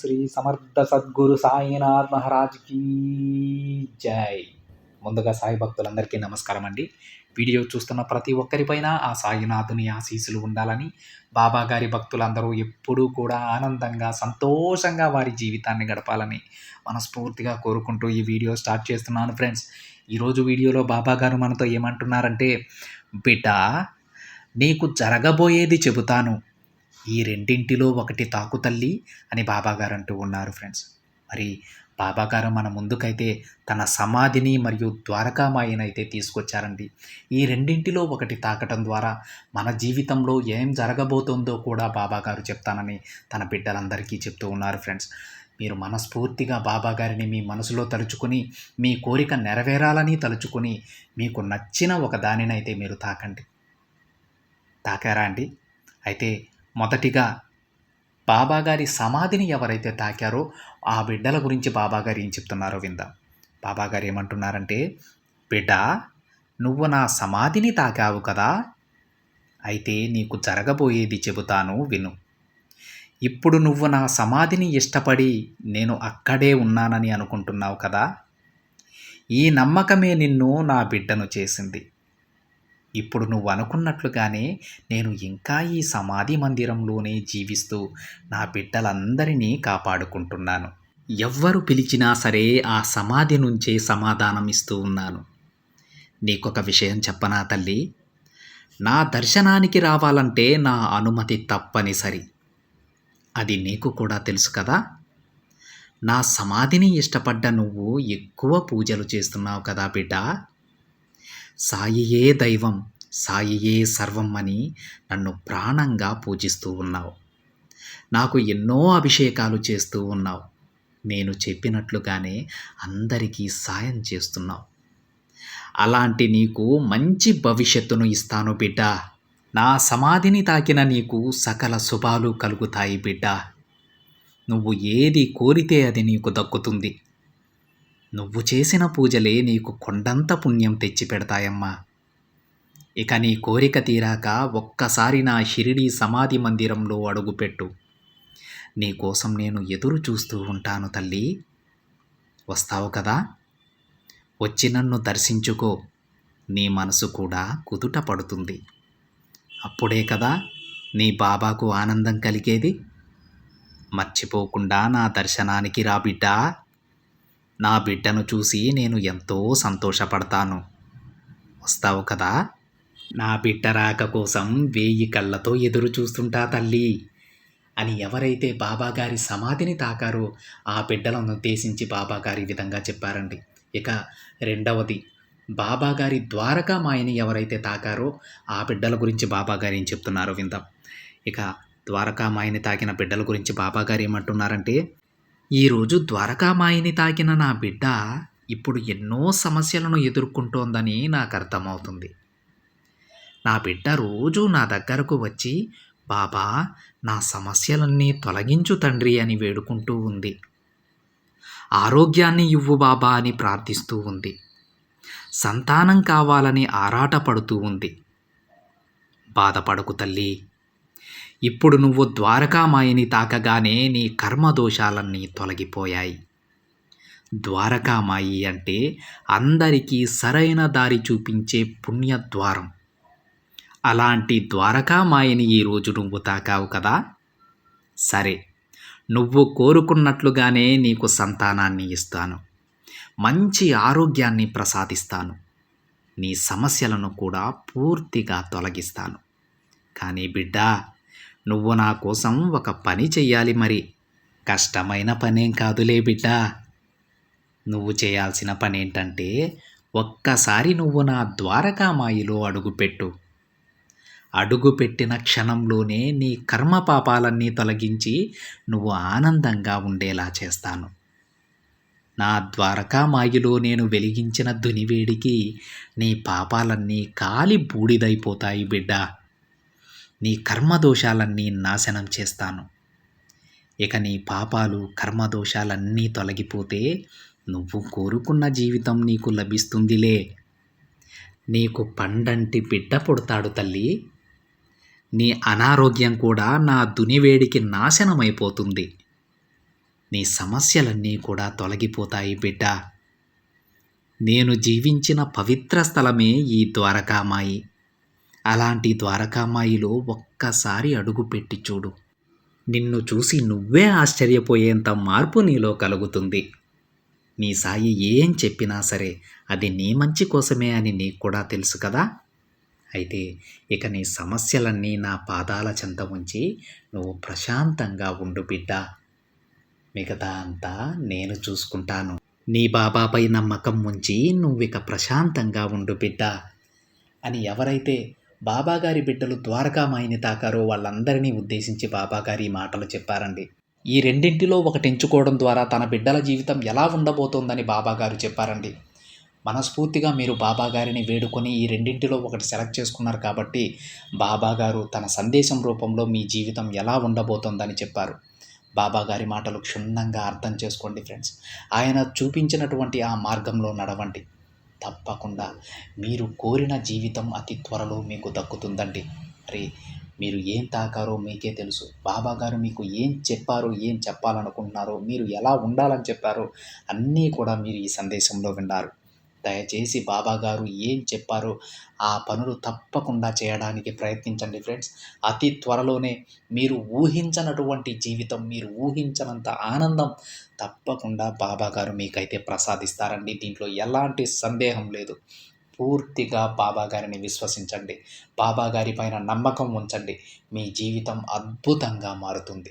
శ్రీ సమర్థ సద్గురు సాయినాథ్ మహారాజ్కి జై. ముందుగా సాయి భక్తులందరికీ నమస్కారం అండి. వీడియో చూస్తున్న ప్రతి ఒక్కరిపైన ఆ సాయినాథుని ఆశీస్సులు ఉండాలని బాబా గారి భక్తులందరూ ఎప్పుడూ కూడా ఆనందంగా సంతోషంగా వారి జీవితాన్ని గడపాలని మనస్ఫూర్తిగా కోరుకుంటూ ఈ వీడియో స్టార్ట్ చేస్తున్నాను ఫ్రెండ్స్. ఈరోజు వీడియోలో బాబా గారు మనతో ఏమంటున్నారంటే బిడ్డ నీకు జరగబోయేది చెబుతాను. ఈ రెండింటిలో ఒకటి తాకు తల్లి అని బాబాగారు అంటూ ఉన్నారు ఫ్రెండ్స్. మరి బాబాగారు మన ముందుకైతే తన సమాధిని మరియు ద్వారకామాయిని అయితే తీసుకొచ్చారండి. ఈ రెండింటిలో ఒకటి తాకటం ద్వారా మన జీవితంలో ఏం జరగబోతుందో కూడా బాబాగారు చెప్తానని తన బిడ్డలందరికీ చెప్తూ ఉన్నారు ఫ్రెండ్స్. మీరు మనస్ఫూర్తిగా బాబాగారిని మీ మనసులో తలుచుకుని మీ కోరిక నెరవేరాలని తలుచుకుని మీకు నచ్చిన ఒక దానినైతే మీరు తాకండి. తాకారా అండి? అయితే మొదటిగా బాబాగారి సమాధిని ఎవరైతే తాకారో ఆ బిడ్డల గురించి బాబాగారు ఏం చెప్తున్నారో విందాం. బాబాగారు ఏమంటున్నారంటే బిడ్డ నువ్వు నా సమాధిని తాకావు కదా. అయితే నీకు జరగబోయేది చెబుతాను విను. ఇప్పుడు నువ్వు నా సమాధిని ఇష్టపడి నేను అక్కడే ఉన్నానని అనుకుంటున్నావు కదా. ఈ నమ్మకమే నిన్ను నా బిడ్డను చేసింది. ఇప్పుడు నువ్వు అనుకున్నట్లుగానే నేను ఇంకా ఈ సమాధి మందిరంలోనే జీవిస్తూ నా బిడ్డలందరినీ కాపాడుకుంటున్నాను. ఎవ్వరు పిలిచినా సరే ఆ సమాధి నుంచే సమాధానం ఇస్తూ ఉన్నాను. నీకొక విషయం చెప్పనా తల్లి? నా దర్శనానికి రావాలంటే నా అనుమతి తప్పనిసరి. అది నీకు కూడా తెలుసు కదా? నా సమాధిని ఇష్టపడ్డ నువ్వు ఎక్కువ పూజలు చేస్తున్నావు కదా బిడ్డ. సాయియే దైవం సాయియే సర్వం అని నన్ను ప్రాణంగా పూజిస్తూ ఉన్నావు. నాకు ఎన్నో అభిషేకాలు చేస్తూ ఉన్నావు. నేను చెప్పినట్లుగానే అందరికీ సాయం చేస్తున్నావు. అలాంటి నీకు మంచి భవిష్యత్తును ఇస్తాను బిడ్డ. నా సమాధిని తాకిన నీకు సకల శుభాలు కలుగుతాయి బిడ్డ. నువ్వు ఏది కోరితే అది నీకు దక్కుతుంది. నువ్వు చేసిన పూజలే నీకు కొండంత పుణ్యం తెచ్చిపెడతాయమ్మా. ఇక నీ కోరిక తీరాక ఒక్కసారి నా షిరిడి సమాధి మందిరంలో అడుగుపెట్టు. నీకోసం నేను ఎదురు చూస్తూ ఉంటాను తల్లి. వస్తావు కదా? వచ్చి నన్ను దర్శించుకో. నీ మనసు కూడా కుదుట పడుతుంది. అప్పుడే కదా నీ బాబాకు ఆనందం కలిగేది? మర్చిపోకుండా నా దర్శనానికి రా బిడ్డా. నా బిడ్డను చూసి నేను ఎంతో సంతోషపడతాను. వస్తావు కదా? నా బిడ్డ రాక కోసం వేయి కళ్ళతో ఎదురు చూస్తుంటా తల్లి. అని ఎవరైతే బాబాగారి సమాధిని తాకారో ఆ బిడ్డలను ఉద్దేశించి బాబాగారి విధంగా చెప్పారండి. ఇక రెండవది బాబాగారి ద్వారకా మాయని ఎవరైతే తాకారో ఆ బిడ్డల గురించి బాబాగారు ఏం చెప్తున్నారో విందాం. ఇక ద్వారకా మాయని తాకిన బిడ్డల గురించి బాబాగారు ఏమంటున్నారంటే ఈరోజు ద్వారకామాయిని తాకిన నా బిడ్డ ఇప్పుడు ఎన్నో సమస్యలను ఎదుర్కొంటోందని నాకు అర్థమవుతుంది. నా బిడ్డ రోజు నా దగ్గరకు వచ్చి బాబా నా సమస్యలన్నీ తొలగించు తండ్రి అని వేడుకుంటూ ఉంది. ఆరోగ్యాన్ని ఇవ్వు బాబా అని ప్రార్థిస్తూ ఉంది. సంతానం కావాలని ఆరాటపడుతూ ఉంది. బాధపడకు తల్లి ఇప్పుడు నువ్వు ద్వారకామాయిని తాకగానే నీ కర్మదోషాలన్నీ తొలగిపోయాయి. ద్వారకామాయి అంటే అందరికీ సరైన దారి చూపించే పుణ్యద్వారం. అలాంటి ద్వారకామాయిని ఈరోజు నువ్వు తాకావు కదా? సరే నువ్వు కోరుకున్నట్లుగానే నీకు సంతానాన్ని ఇస్తాను. మంచి ఆరోగ్యాన్ని ప్రసాదిస్తాను. నీ సమస్యలను కూడా పూర్తిగా తొలగిస్తాను. కానీ బిడ్డ నువ్వు నా కోసం ఒక పని చెయ్యాలి మరి. కష్టమైన పనేం కాదులే బిడ్డ. నువ్వు చేయాల్సిన పని ఏంటంటే ఒక్కసారి నువ్వు నా ద్వారకామాయిలో అడుగుపెట్టు. అడుగుపెట్టిన క్షణంలోనే నీ కర్మ పాపాలన్నీ తొలగించి నువ్వు ఆనందంగా ఉండేలా చేస్తాను. నా ద్వారకామాయిలో నేను వెలిగించిన దునివేడికి నీ పాపాలన్నీ కాలి బూడిదైపోతాయి బిడ్డా. నీ కర్మదోషాలన్నీ నాశనం చేస్తాను. ఇక నీ పాపాలు కర్మదోషాలన్నీ తొలగిపోతే నువ్వు కోరుకున్న జీవితం నీకు లభిస్తుందిలే. నీకు పండంటి బిడ్డ పుడతాడు తల్లి. నీ అనారోగ్యం కూడా నా దునివేడికి నాశనమైపోతుంది. నీ సమస్యలన్నీ కూడా తొలగిపోతాయి బిడ్డ. నేను జీవించిన పవిత్ర స్థలమే ఈ ద్వారకామాయి. అలాంటి ద్వారకామాయిలో ఒక్కసారి అడుగుపెట్టి చూడు. నిన్ను చూసి నువ్వే ఆశ్చర్యపోయేంత మార్పు నీలో కలుగుతుంది. నీ సాయి ఏం చెప్పినా సరే అది నీ మంచి కోసమే అని నీకు కూడా తెలుసు కదా? అయితే ఇక నీ సమస్యలన్నీ నా పాదాల చెంత ఉంచి నువ్వు ప్రశాంతంగా ఉండు బిడ్డ. మిగతా అంతా నేను చూసుకుంటాను. నీ బాబాపై నమ్మకం ఉంచి నువ్విక ప్రశాంతంగా ఉండు బిడ్డ అని ఎవరైతే బాబాగారి బిడ్డలు ద్వారకామాయిని తాకారో వాళ్ళందరినీ ఉద్దేశించి బాబాగారి ఈ మాటలు చెప్పారండి. ఈ రెండింటిలో ఒకటి ఎంచుకోవడం ద్వారా తన బిడ్డల జీవితం ఎలా ఉండబోతోందని బాబాగారు చెప్పారండి. మనస్ఫూర్తిగా మీరు బాబాగారిని వేడుకొని ఈ రెండింటిలో ఒకటి సెలెక్ట్ చేసుకున్నారు కాబట్టి బాబాగారు తన సందేశం రూపంలో మీ జీవితం ఎలా ఉండబోతోందని చెప్పారు. బాబాగారి మాటలు క్షుణ్ణంగా అర్థం చేసుకోండి ఫ్రెండ్స్. ఆయన చూపించినటువంటి ఆ మార్గంలో నడవండి. తప్పకుండా. మీరు కోరిన జీవితం అతి త్వరలో మీకు దక్కుతుందండి. మరి మీరు ఏం తాకారో మీకే తెలుసు. బాబా గారు మీకు ఏం చెప్పారో ఏం చెప్పాలనుకుంటున్నారో మీరు ఎలా ఉండాలని చెప్పారో అన్నీ కూడా మీరు ఈ సందేశంలో విన్నారు. దయచేసి బాబా గారు ఏం చెప్పారో ఆ పనులు తప్పకుండా చేయడానికి ప్రయత్నించండి ఫ్రెండ్స్. అతి త్వరలోనే మీరు ఊహించనటువంటి జీవితం మీరు ఊహించనంత ఆనందం తప్పకుండా బాబా గారు మీకైతే ప్రసాదిస్తారండి. దీంట్లో ఎలాంటి సందేహం లేదు. పూర్తిగా బాబా గారిని విశ్వసించండి. బాబా గారి పైన నమ్మకం ఉంచండి. మీ జీవితం అద్భుతంగా మారుతుంది.